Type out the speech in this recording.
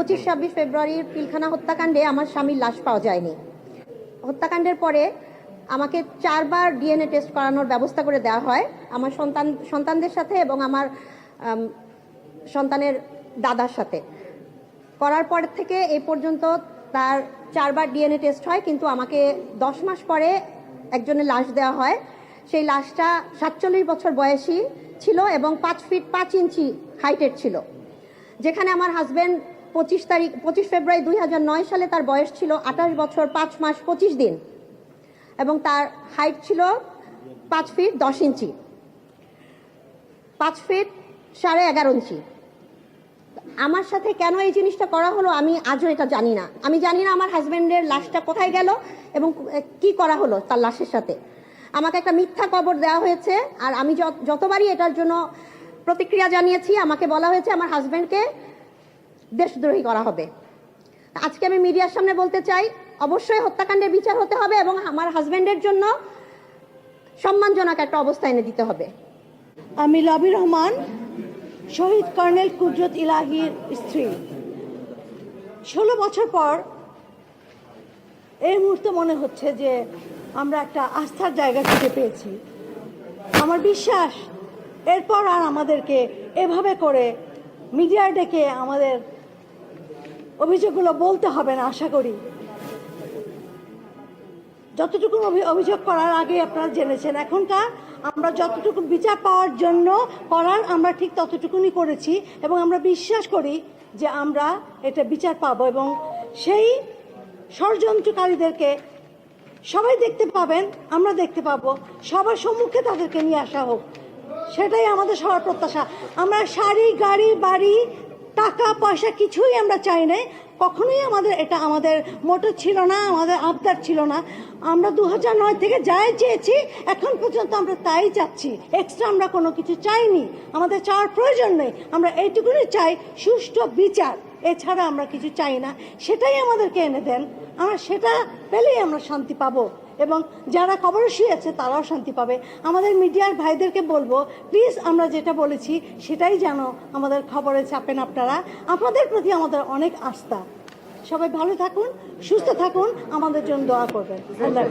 পঁচিশ, ছাব্বিশ ফেব্রুয়ারির পিলখানা হত্যাকাণ্ডে আমার স্বামীর লাশ পাওয়া যায়নি। হত্যাকাণ্ডের পরে আমাকে চারবার ডিএনএ টেস্ট করানোর ব্যবস্থা করে দেওয়া হয়। আমার সন্তান, সন্তানদের সাথে এবং আমার সন্তানের দাদার সাথে। করার পর থেকে এই পর্যন্ত তার চারবার ডিএনএ টেস্ট হয়, কিন্তু আমাকে দশ মাস পরে একজনের লাশ দেওয়া হয়। সেই লাশটা সাতচল্লিশ বছর বয়সী ছিল এবং পাঁচ ফিট পাঁচ ইঞ্চি হাইটের ছিল। যেখানে আমার হাজবেন্ড পঁচিশ তারিখ, পঁচিশ ফেব্রুয়ারি দুই হাজার নয় সালে তার বয়স ছিল আঠাশ বছর, পাঁচ মাস, পঁচিশ দিন। এবং তার হাইট ছিল পাঁচ ফিট দশ ইঞ্চি। পাঁচ ফিট সাড়ে এগারো ইঞ্চি। আমার সাথে কেন এই জিনিসটা করা হলো আমি আজও এটা জানি না। আমি জানি না আমার হাজব্যান্ডের লাশটা কোথায় গেল এবং কি করা হলো তার লাশের সাথে। আমাকে একটা মিথ্যা কবর দেওয়া হয়েছে আর আমি যত- যতবারই এটার জন্য প্রতিক্রিয়া জানিয়েছি, আমাকে বলা হয়েছে আমার হাজবেন্ডকে দেশদ্রোহী করা হবে। আজকে আমি মিডিয়ার সামনে বলতে চাই, অবশ্যই হত্যাকাণ্ডের বিচার হতে হবে এবং আমার হাজব্যান্ডের জন্য সম্মানজনক একটা অবস্থা এনে দিতে হবে। আমি লবি রহমান, শহীদ কর্নেল কুদরত ইলাহির স্ত্রী। ষোলো বছর পর এই মুহূর্তে মনে হচ্ছে যে আমরা একটা আস্থার জায়গা খুঁজে পেয়েছি। আমার বিশ্বাস, এরপর আর আমাদেরকে এভাবে করে মিডিয়ায় ডেকে আমাদের অভিযোগগুলো বলতে হবে না, আশা করি। যতটুকু অভি- অভিযোগ করার আগে আপনারা জেনেছেন, এখনকার আমরা যতটুকু বিচার পাওয়ার জন্য করার আমরা ঠিক ততটুকুনি করেছি এবং আমরা বিশ্বাস করি যে আমরা এটা বিচার পাবো এবং সেই ষড়যন্ত্রকারীদেরকে সবাই দেখতে পাবেন, আমরা দেখতে পাবো। সবার সম্মুখে তাদেরকে নিয়ে আসা হোক, সেটাই আমাদের সবার প্রত্যাশা। আমরা শাড়ি গাড়ি, বাড়ি টাকা, পয়সা কিছুই আমরা চাই না কখনোই আমাদের এটা আমাদের মোটর ছিল না, আমাদের আবদার ছিল না। আমরা দু নয় থেকে যাই চেয়েছি, এখন পর্যন্ত আমরা তাই চাচ্ছি এক্সট্রা আমরা কোনো কিছু চাইনি। আমাদের চাওয়ার প্রয়োজন নেই। আমরা এইটুকুনি চাই, সুষ্ঠু বিচার। এছাড়া আমরা কিছু চাই না। সেটাই আমাদেরকে এনে দেন। আমরা সেটা পেলেই আমরা শান্তি পাবো। এবং যারা খবরসী আছে, তারাও শান্তি পাবে। আমাদের মিডিয়ার ভাইদেরকে বলব প্লিজ আমরা যেটা বলেছি, সেটাই যেন আমাদের খবরে চাপেন আপনারা। আপনাদের প্রতি আমাদের অনেক আস্থা। সবাই ভালো থাকুন, সুস্থ থাকুন, আমাদের জন্য দোয়া করবেন। আল্লাহ।